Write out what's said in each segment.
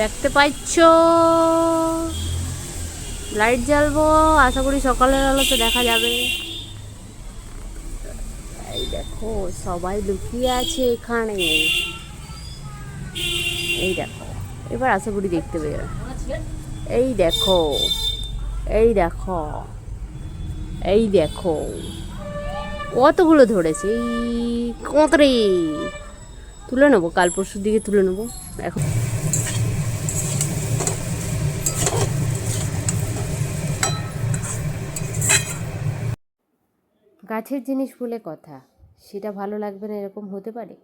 দেখতে পাচ্ছ লাইট জ্বালবো, আশা করি সকালের আলোতে দেখা যাবে। এই দেখো, সবাই লুকিয়ে আছে এখানে। এই দেখো, এবার আশা করি দেখতে পেয়ে এই দেখো এই দেখো এই দেখো। কতগুলো ধরেছে? এই কতরে? তুলে নেব, কাল পরশুর দিকে তুলে নেব। এখন গাছের জিনিস বলে কথা, সেটা ভালো লাগবে না এরকম হতে পারে?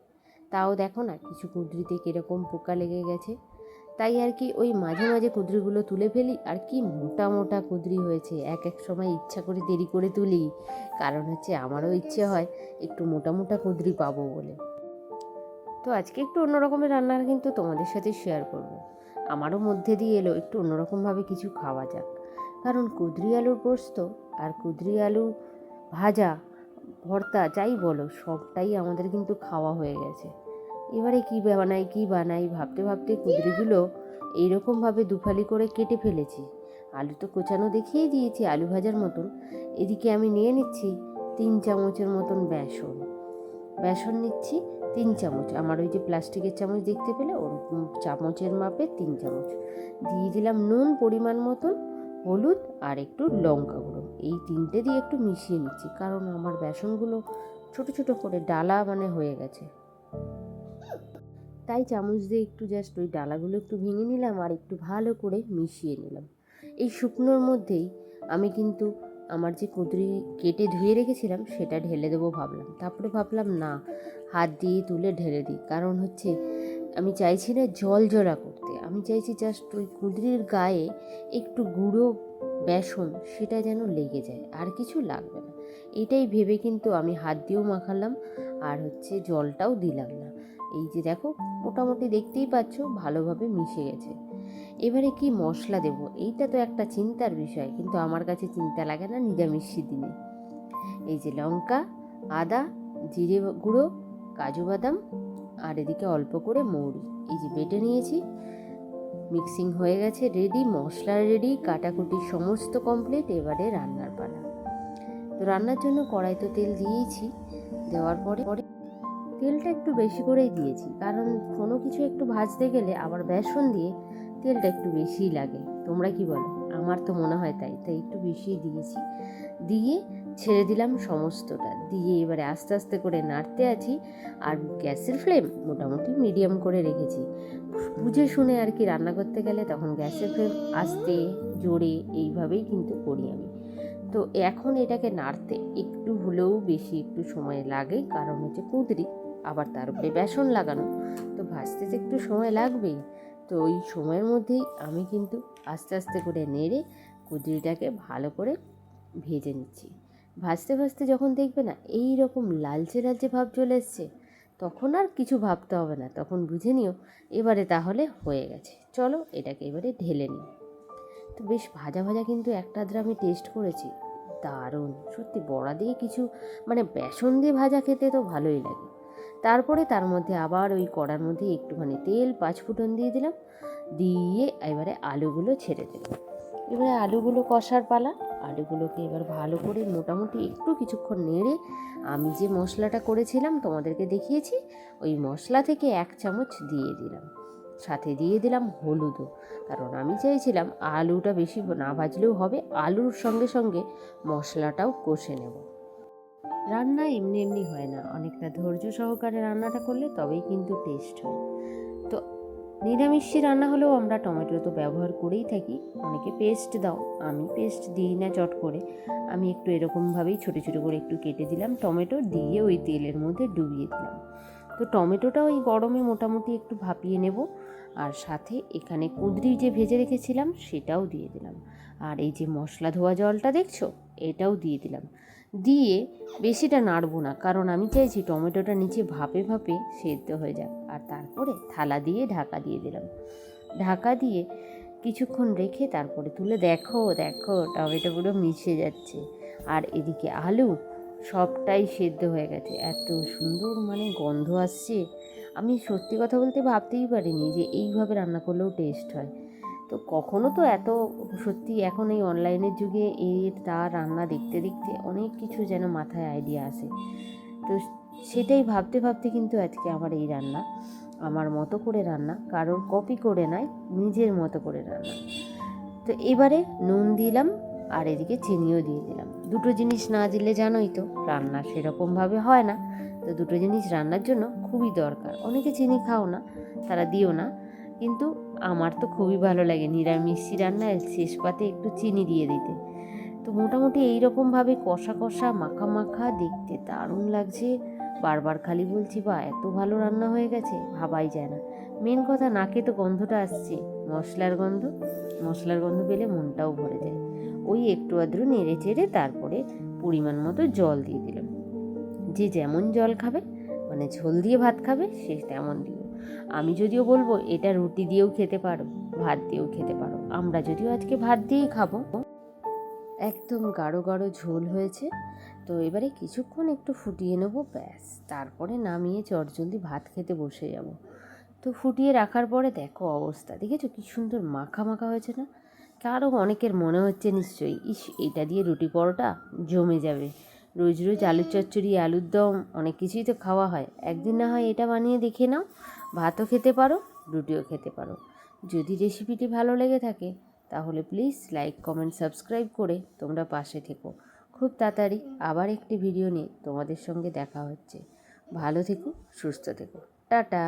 তাও দেখো না, কিছু কুঁদরিতে কীরকম পোকা লেগে গেছে। তাই আর কি ওই মাঝে মাঝে কুঁদরিগুলো তুলে ফেলি, আর কি মোটা মোটা কুঁদরি হয়েছে, এক এক সময় ইচ্ছা করে দেরি করে তুলি। কারণ হচ্ছে আমারও ইচ্ছে হয় একটু মোটা মোটা কুঁদরি পাবো বলে। তো আজকে একটু অন্য রকমের রান্নার কিন্তু তোমাদের সাথে শেয়ার করব। আমারও মধ্যে দিয়ে এলো একটু অন্যরকমভাবে কিছু খাওয়া যাক। কারণ কুদরি আলুর পোস্ত আর কুদরি আলু ভাজা, ভর্তা, যাই বলো, সবটাই আমাদের কিন্তু খাওয়া হয়ে গেছে। এবারে কি বানাই কি বানাই, ভাবতে ভাবতে কুদরিগুলো এইরকমভাবে দুফালি করে কেটে ফেলেছি। আলু তো কোচানো দেখিয়ে দিয়েছি, আলু ভাজার মতন। এদিকে আমি নিয়ে নিচ্ছি তিন চামচের মতন বেসন। বেসন নিচ্ছি তিন চামচ। আমার ওই যে প্লাস্টিকের চামচ দেখতে পেলে ওরকম চামচের মাপে তিন চামচ। দিয়ে দিলাম নুন পরিমাণ মতন, হলুদ আর একটু লঙ্কা গুঁড়ো। এই তিনটে দিয়ে একটু মিশিয়ে নিচ্ছি, কারণ আমার বেসনগুলো ছোট ছোট করে ডালা মানে হয়ে গেছে। তাই চামচ দিয়ে একটু জাস্ট ওই ডালাগুলো একটু ভেঙে নিলাম আর একটু ভালো করে মিশিয়ে নিলাম। এই শুকনোর মধ্যেই আমি কিন্তু আমার যে কুদরি কেটে ধুয়ে রেখেছিলাম সেটা ঢেলে দেবো ভাবলাম। তারপরে ভাবলাম, না, হাত দিয়ে তুলে ঢেলে দিই। কারণ হচ্ছে আমি চাইছি না জল জলা করতে। আমি চাইছি জাস্ট ওই কুদরির গায়ে একটু গুঁড়ো বেসন, সেটা যেন লেগে যায়, আর কিছু লাগবে না। এটাই ভেবে কিন্তু আমি হাত দিয়েও মাখালাম, আর হচ্ছে জলটাও দিলাম না। এই যে দেখো, মোটামুটি দেখতেই পাচ্ছ, ভালোভাবে মিশে গেছে। এবারে কি মশলা দেব? এইটা তো একটা চিন্তার বিষয়, কিন্তু আমার কাছে চিন্তা লাগে না নিরামিষি দিনে। এই যে লঙ্কা, আদা, জিরে গুঁড়ো, কাজু বাদাম, আর এদিকে অল্প করে মৌরি। এই যে বেটে নিয়েছি মিক্সিং হয়ে গেছে রেডি, মশলা রেডি কাটাকুটি সমস্ত কমপ্লিট এবারে রান্নার পালা। তো রান্নার জন্য কড়াই তো তেল দিয়েইছি দেওয়ার পরে পরে তেলটা একটু বেশি করেই দিয়েছি, কারণ কোনো কিছু একটু ভাজতে গেলে আবার বেসন দিয়ে তেলটা একটু বেশিই লাগে। তোমরা কি বলো? আমার তো মনে হয় তাই তাই একটু বেশিই দিয়েছি। দিয়ে ছেড়ে দিলাম সমস্তটা। দিয়ে এবারে আস্তে আস্তে করে নাড়তে আছি আর গ্যাসের ফ্লেম মোটামুটি মিডিয়াম করে রেখেছি। বুঝে শুনে আর কি রান্না করতে গেলে তখন গ্যাসের ফ্লেম আস্তে, জোরে এইভাবেই কিন্তু করি আমি। তো এখন এটাকে নাড়তে একটু হলেও বেশি একটু সময় লাগে, কারণ হচ্ছে কুঁদরি, আবার তার উপরে বেসন লাগানো। তো ভাজতে তো একটু সময় লাগবেই। তো ওই সময়ের মধ্যেই আমি কিন্তু আস্তে আস্তে করে নেড়ে কুঁদরিটাকে ভালো করে ভেজে নিচ্ছি। ভাজতে ভাজতে যখন দেখবে না এই রকম লালচে লালচে ভাব চলে এসছে, তখন আর কিছু ভাবতে হবে না। তখন বুঝে নিও, এবারে তাহলে হয়ে গেছে। চলো এটাকে এবারে ঢেলে নিই। তো বেশ ভাজা ভাজা কিন্তু একটা আদ্রা আমি টেস্ট করেছি। দারুণ! সত্যি বড়া দিয়ে কিছু মানে বেসন দিয়ে ভাজা খেতে তো ভালোই লাগে। তারপরে তার মধ্যে আবার ওই কড়ার মধ্যে একটুখানি তেল পাঁচ ফুটন দিয়ে দিলাম। দিয়ে এবারে আলুগুলো ছেড়ে দিলাম। এবারে আলুগুলো কষার পালা। আলুগুলোকে এবার ভালো করে মোটামুটি একটু কিছুক্ষণ নেড়ে আমি যে মশলাটা করেছিলাম তোমাদেরকে দেখিয়েছি, ওই মশলা থেকে এক চামচ দিয়ে দিলাম। সাথে দিয়ে দিলাম হলুদও কারণ আমি চাইছিলাম আলুটা বেশি না ভাজলেও হবে, আলুর সঙ্গে সঙ্গে মশলাটাও কষে নেব। রান্না এমনি এমনি হয় না, অনেকটা ধৈর্য সহকারে রান্নাটা করলে তবেই কিন্তু টেস্ট হয়। তো নিরামিষি রান্না হলেও আমরা টমেটো তো ব্যবহার করেই থাকি। অনেকে পেস্ট দাও, আমি পেস্ট দিই না চট করে। আমি একটু এরকমভাবেই ছোটো ছোটো করে একটু কেটে দিলাম, টমেটো দিয়ে ওই তেলের মধ্যে ডুবিয়ে দিলাম। তো টমেটোটা ওই গরমে মোটামুটি একটু ভাপিয়ে নেব, আর সাথে এখানে কুঁদরি যে ভেজে রেখেছিলাম সেটাও দিয়ে দিলাম। আর এই যে মশলা ধোয়া জলটা দেখছ, এটাও দিয়ে দিলাম। দিয়ে বেশিটা নাড়বো না। কারণ আমি চাইছি টমেটোটা নিচে ভাপে ভাপে সেদ্ধ হয়ে যাক। আর তারপরে থালা দিয়ে ঢাকা দিয়ে দিলাম। ঢাকা দিয়ে কিছুক্ষণ রেখে তারপরে তুলে দেখো দেখো টমেটো পুরো মিশে যাচ্ছে। আর এদিকে আলু সবটাই সেদ্ধ হয়ে গেছে। এত সুন্দর মানে গন্ধ আসছে। আমি সত্যি কথা বলতে ভাবতেই পারিনি যে এইভাবে রান্না করলেও টেস্ট হয়। তো কখনো তো এত সত্যি এখন এই অনলাইনের যুগে এর তার রান্না দেখতে দেখতে অনেক কিছু যেন মাথায় আইডিয়া আসে। তো সেটাই ভাবতে ভাবতে কিন্তু আজকে আমার এই রান্না, আমার মতো করে রান্না, কারোর কপি করে নয় নিজের মতো করে রান্না। তো এবারে নুন দিলাম আর এদিকে চিনিও দিয়ে দিলাম। দুটো জিনিস না দিলে জানোই তো, রান্না সেরকমভাবে হয় না। তো দুটো জিনিস রান্নার জন্য খুবই দরকার। অনেকে চিনি খাও না, তারা দিও না। কিন্তু আমার তো খুবই ভালো লাগে নিরামিষি রান্নায় শেষ পাতে একটু চিনি দিয়ে দিতে। তো মোটামুটি এইরকমভাবে কষা কষা, মাখা মাখা দেখতে দারুণ লাগছে। বারবার খালি বলছি, বা, এত ভালো রান্না হয়ে গেছে, ভাবাই যায় না। মেন কথা, নাকে তো গন্ধটা আসছে, মশলার গন্ধ মশলার গন্ধ পেলে মনটাও ভরে যায়। ওই একটু আদ্রু নেড়ে চেড়ে তারপরে পরিমাণ মতো জল দিয়ে দিলাম। যে যেমন জল খাবে মানে ঝোল দিয়ে ভাত খাবে, সে তেমন দিও আমি যদিও বলব, এটা রুটি দিয়েও খেতে পারো, ভাত দিয়েও খেতে পারো। আমরা যদিও আজকে ভাত দিয়েই খাব। একদম গাঢ় গাঢ় ঝোল হয়েছে, তো এবারে কিছুক্ষণ একটু ফুটিয়ে নেব, ব্যাস। তারপরে নামিয়ে চটজলদি ভাত খেতে বসে যাব। তো ফুটিয়ে রাখার পরে দেখো অবস্থা, দেখেছ কি সুন্দর মাখা মাখা হয়েছে না? কারও অনেকের মনে হচ্ছে নিশ্চয়ই, ইস, এটা দিয়ে রুটি পরোটা জমে যাবে। রোজ রোজ আলুর চচ্চড়ি, আলুর দম, অনেক কিছুই তো খাওয়া হয়। একদিন না হয় এটা বানিয়ে দেখে নাও ভাতও খেতে পারো, রুটিও খেতে পারো। যদি রেসিপিটি ভালো লেগে থাকে, তাহলে প্লিজ লাইক কমেন্ট সাবস্ক্রাইব করে তোমরা পাশে থেকো। খুব তাড়াতাড়ি আবার একটি ভিডিও নিয়ে তোমাদের সঙ্গে দেখা হচ্ছে। ভালো থেকো, সুস্থ থেকো। টাটা!